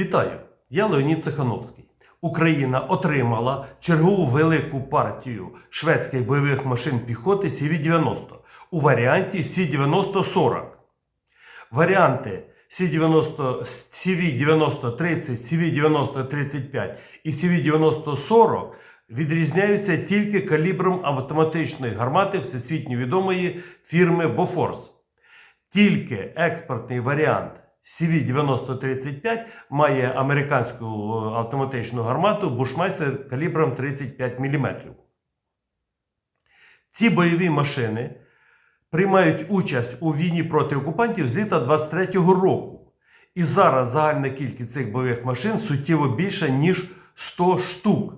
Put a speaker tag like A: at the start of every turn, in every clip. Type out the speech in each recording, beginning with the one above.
A: Вітаю! Я Леонід Цехановський. Україна отримала чергову велику партію шведських бойових машин піхоти CV-90 у варіанті C-90-40. Варіанти C-90, CV-90-30, CV-90-35 і CV-90-40 відрізняються тільки калібром автоматичної гармати всесвітньо відомої фірми Bofors. Тільки експортний варіант CV-9035 має американську е, автоматичну гармату Bushmaster калібром 35 мм. Ці бойові машини приймають участь у війні проти окупантів з літа 23-го року. І зараз загальна кількість цих бойових машин суттєво більша, ніж 100 штук.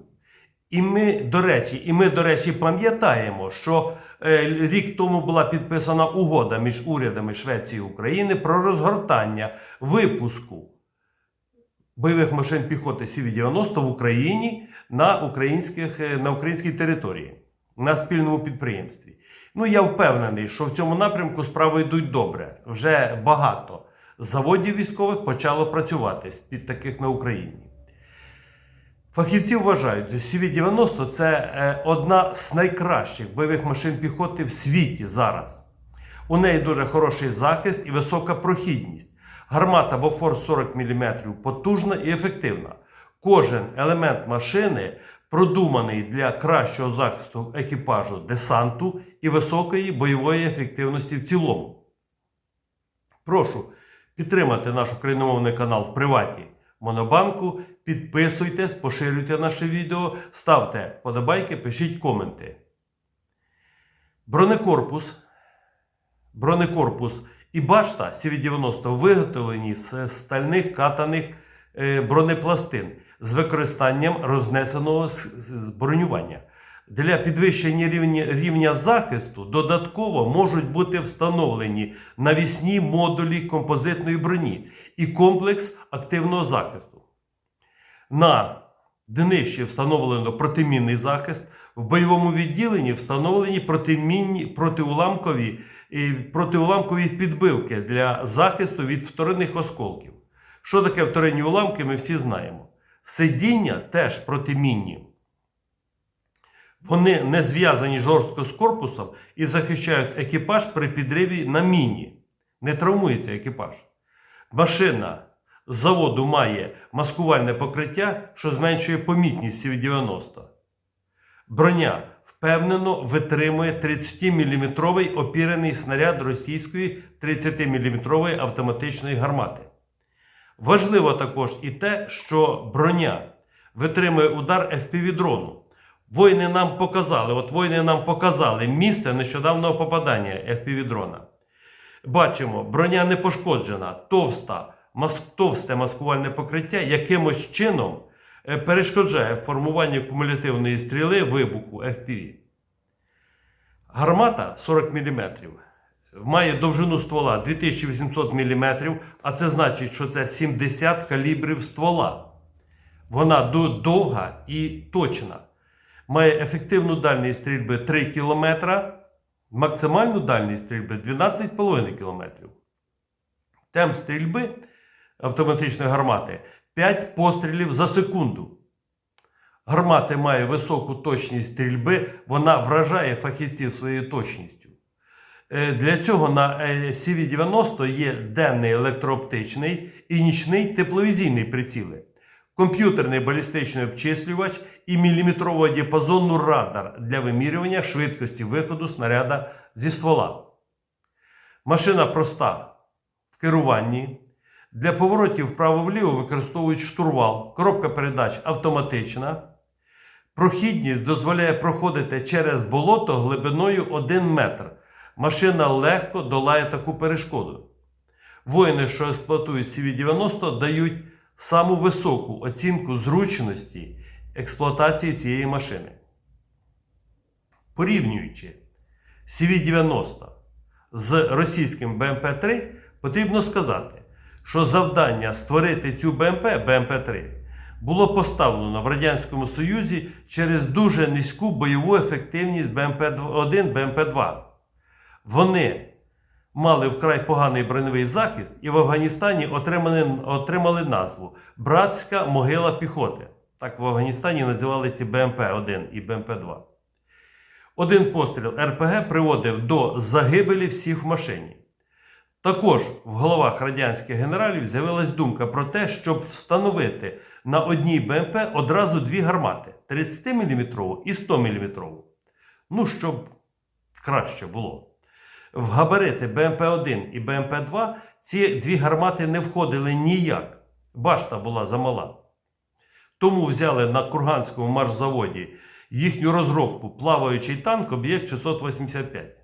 A: І ми, до речі, і ми, до речі, пам'ятаємо, що е, рік тому була підписана угода між урядами Швеції і України про розгортання випуску бойових машин піхоти Сі-90 в Україні на, українських, е, на українській території, на спільному підприємстві. Ну, я впевнений, що в цьому напрямку справи йдуть добре. Вже багато заводів військових почало працювати з під таких на Україні. Фахівці вважають, що CV-90 це е, одна з найкращих бойових машин піхоти в світі зараз. У неї дуже хороший захист і висока прохідність. Гармата Bofors 40 мм потужна і ефективна. Кожен елемент машини продуманий для кращого захисту екіпажу десанту і високої бойової ефективності в цілому. Прошу підтримати наш україномовний канал в приваті Монобанку. Підписуйтесь, поширюйте наше відео, ставте вподобайки, пишіть коменти. Бронекорпус, бронекорпус і башта CV-90 виготовлені з стальних катаних е, бронепластин з використанням рознесеного бронювання. Для підвищення рівня, рівня захисту додатково можуть бути встановлені навісні модулі композитної броні і комплекс активного захисту. На днищі встановлено протимінний захист, в бойовому відділенні встановлені протимінні протиуламкові, протиуламкові підбивки для захисту від вторинних осколків. Що таке вторинні уламки, ми всі знаємо. Сидіння теж протимінні. Вони не зв'язані жорстко з корпусом і захищають екіпаж при підриві на міні. Не травмується екіпаж. Машина з заводу має маскувальне покриття, що зменшує помітність CV-90. Броня впевнено витримує 30-мм опірений снаряд російської 30-мм автоматичної гармати. Важливо також і те, що броня витримує удар FPV-дрону. Воїни нам показали, от воїни нам показали місце нещодавнього попадання FPV-дрона. Бачимо, броня не пошкоджена, товста, мас, товсте маскувальне покриття якимось чином е, перешкоджає формуванню кумулятивної стріли вибуху FPV. Гармата 40 мм має довжину ствола 2800 мм, а це значить, що це 70 калібрів ствола. Вона довга і точна. Має ефективну дальність стрільби 3 км, максимальну дальність стрільби 12,5 км. Темп стрільби автоматичної гармати 5 пострілів за секунду. Гармата має високу точність стрільби, вона вражає фахівців своєю точністю. Е, Для цього на е, CV-90 є денний електрооптичний і нічний тепловізійний приціли, комп'ютерний балістичний обчислювач і міліметрового діапазону радар для вимірювання швидкості виходу снаряда зі ствола. Машина проста в керуванні. Для поворотів вправо-вліво використовують штурвал, коробка передач автоматична. Прохідність дозволяє проходити через болото глибиною 1 метр. Машина легко долає таку перешкоду. Воїни, що експлуатують CV-90, дають саму високу оцінку зручності експлуатації цієї машини. Порівнюючи CV-90 з російським БМП-3, потрібно сказати, що завдання створити цю БМП БМП-3 було поставлено в Радянському Союзі через дуже низьку бойову ефективність БМП-1 БМП-2. Вони мали вкрай поганий броневий захист і в Афганістані отримали, отримали назву Братська могила піхоти. Так в Афганістані називали ці БМП-1 і БМП-2. Один постріл РПГ приводив до загибелі всіх в машині. Також в головах радянських генералів з'явилась думка про те, щоб встановити на одній БМП одразу дві гармати 30-мм і 100-мм. Ну, щоб краще було. В габарити БМП-1 і БМП-2 ці дві гармати не входили ніяк. Башта була замала. Тому взяли на Курганському маршзаводі їхню розробку плаваючий танк об'єкт 685.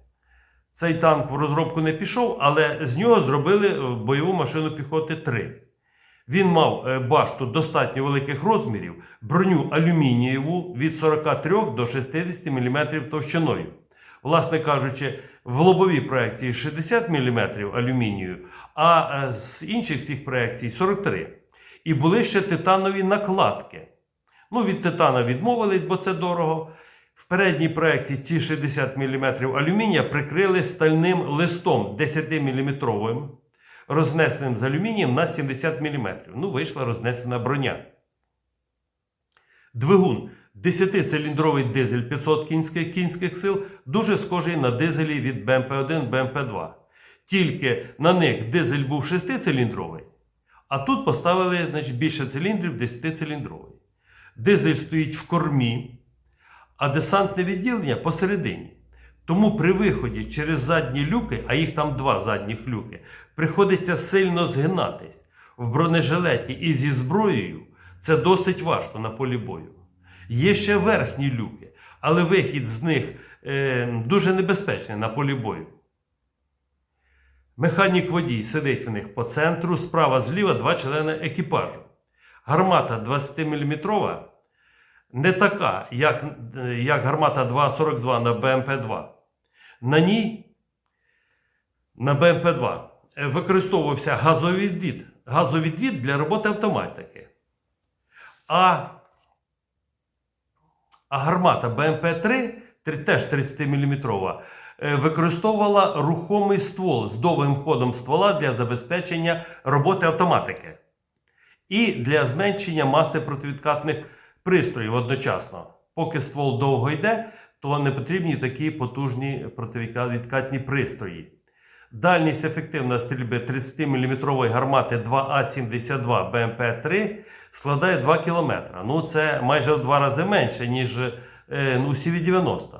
A: Цей танк в розробку не пішов, але з нього зробили е, бойову машину піхоти 3. Він мав е, башту достатньо великих розмірів, броню алюмінієву від 43 до 60 мм товщиною. Власне кажучи, в лобовій проекції 60 мм алюмінію, а е, з інших всіх проекцій 43. І були ще титанові накладки. Ну, від титана відмовились, бо це дорого. В передній проєкті ці 60 мм алюмінія прикрили стальним листом 10-мм, рознесеним з алюмінієм на 70 мм. Ну, вийшла рознесена броня. Двигун 10-циліндровий дизель 500 кінських, кінських сил, дуже схожий на дизелі від БМП-1, БМП-2. Тільки на них дизель був 6-циліндровий, а тут поставили значить, більше циліндрів 10-циліндровий. Дизель стоїть в кормі, а десантне відділення посередині. Тому при виході через задні люки, а їх там два задніх люки, приходиться сильно згинатись. В бронежилеті і зі зброєю це досить важко на полі бою. Є ще верхні люки, але вихід з них е, дуже небезпечний на полі бою. Механік водій сидить в них по центру, справа зліва два члени екіпажу. Гармата 20-мм не така, як, як гармата 2,42 на БМП-2. На ній, на БМП-2, е, використовувався газовідвід, газовідвід для роботи автоматики. А, а гармата БМП-3, теж 30-мм, е, використовувала рухомий ствол з довгим ходом ствола для забезпечення роботи автоматики і для зменшення маси противідкатних пристроїв одночасно. Поки ствол довго йде, то не потрібні такі потужні противідкатні пристрої. Дальність ефективної стрільби 30-мм гармати 2А-72 БМП-3 складає 2 км. Ну, це майже в два рази менше, ніж е, ну, CV-90.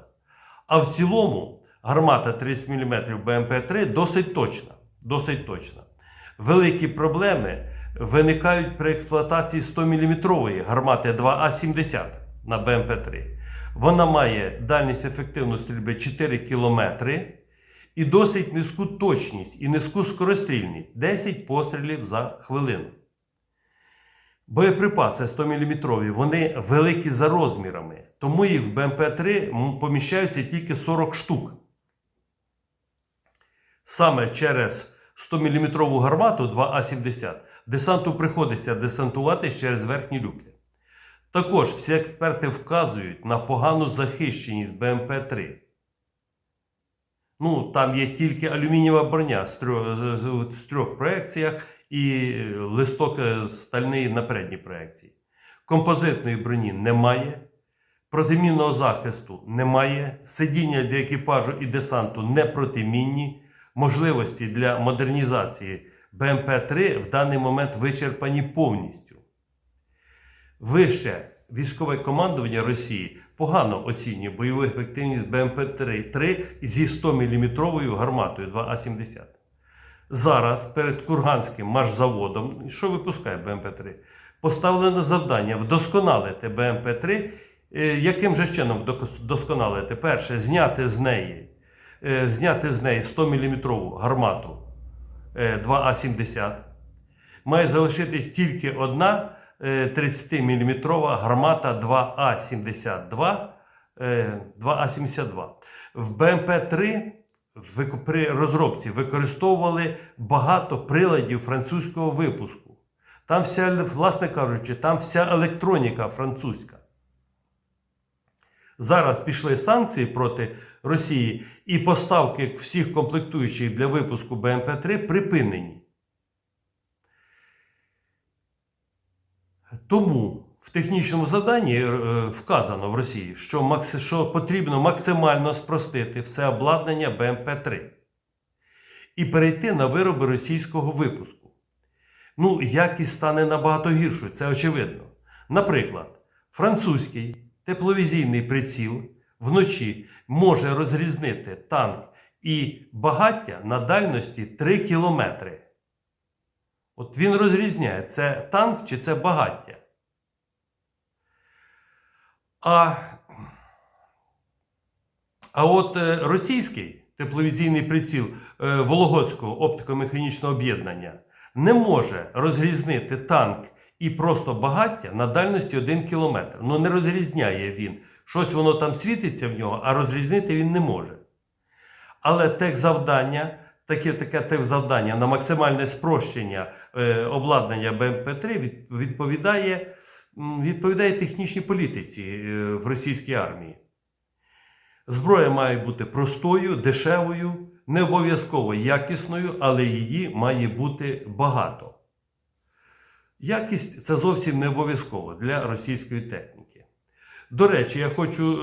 A: А в цілому гармата 30 мм БМП-3 досить точна. Досить точна. Великі проблеми виникають при експлуатації 100-мм гармати 2А-70 на БМП-3. Вона має дальність ефективної стрільби 4 км і досить низьку точність і низьку скорострільність 10 пострілів за хвилину. Боєприпаси 100-мм вони великі за розмірами, тому їх в БМП-3 поміщаються тільки 40 штук. Саме через 100-мм гармату 2А70 десанту приходиться десантувати через верхні люки. Також всі експерти вказують на погану захищеність БМП-3. Ну, там є тільки алюмінієва броня з трьох, з- трьох проекціях і листок е, стальний на передній проекції. Композитної броні немає, протимінного захисту немає, сидіння для екіпажу і десанту не протимінні, можливості для модернізації БМП-3 в даний момент вичерпані повністю. Вище військове командування Росії погано оцінює бойову ефективність БМП-3 зі 100 мм гарматою 2А70. Зараз перед Курганським маршзаводом, що випускає БМП-3, поставлено завдання вдосконалити БМП-3. Е, Яким же чином вдосконалити? Перше, зняти з неї, е, зняти з неї 100 мм гармату е, 2А70. Має залишитись тільки одна 30-мм гармата 2А72. е, 2А72. В БМП-3 вик- при розробці використовували багато приладів французького випуску. Там вся, власне кажучи, там вся електроніка французька. Зараз пішли санкції проти Росії і поставки всіх комплектуючих для випуску БМП-3 припинені. Тому в технічному заданні е, вказано в Росії, що, макс- що потрібно максимально спростити все обладнання БМП-3 і перейти на вироби російського випуску. Ну, якість стане набагато гіршою, це очевидно. Наприклад, французький тепловізійний приціл вночі може розрізнити танк і багаття на дальності 3 кілометри. От він розрізняє, це танк чи це багаття. А, а от е, російський тепловізійний приціл е, Вологодського оптико-механічного об'єднання не може розрізнити танк і просто багаття на дальності 1 кілометр. Ну не розрізняє він. Щось воно там світиться в нього, а розрізнити він не може. Але техзавдання, таке таке техзавдання на максимальне спрощення е, обладнання БМП-3 відповідає, відповідає технічній політиці е, в російській армії. Зброя має бути простою, дешевою, не обов'язково якісною, але її має бути багато. Якість це зовсім не обов'язково для російської техніки. До речі, я хочу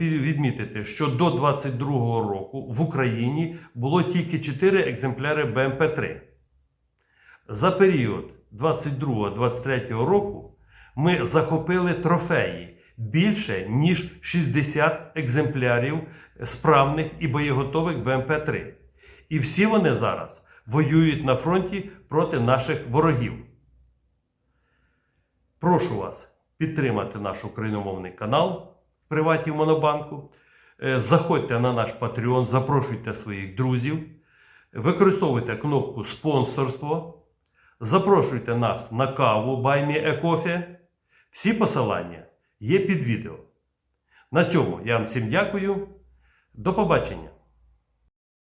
A: е, відмітити, що до 22-го року в Україні було тільки 4 екземпляри БМП-3. За період 22-23 року ми захопили трофеї більше ніж 60 екземплярів справних і боєготових БМП-3. І всі вони зараз воюють на фронті проти наших ворогів. Прошу вас підтримати наш україномовний канал в приваті в Монобанку. Е, Заходьте на наш Patreon, запрошуйте своїх друзів, використовуйте кнопку спонсорство, запрошуйте нас на каву BuyMeACoffee. Всі посилання є під відео. На цьому я вам всім дякую. До побачення!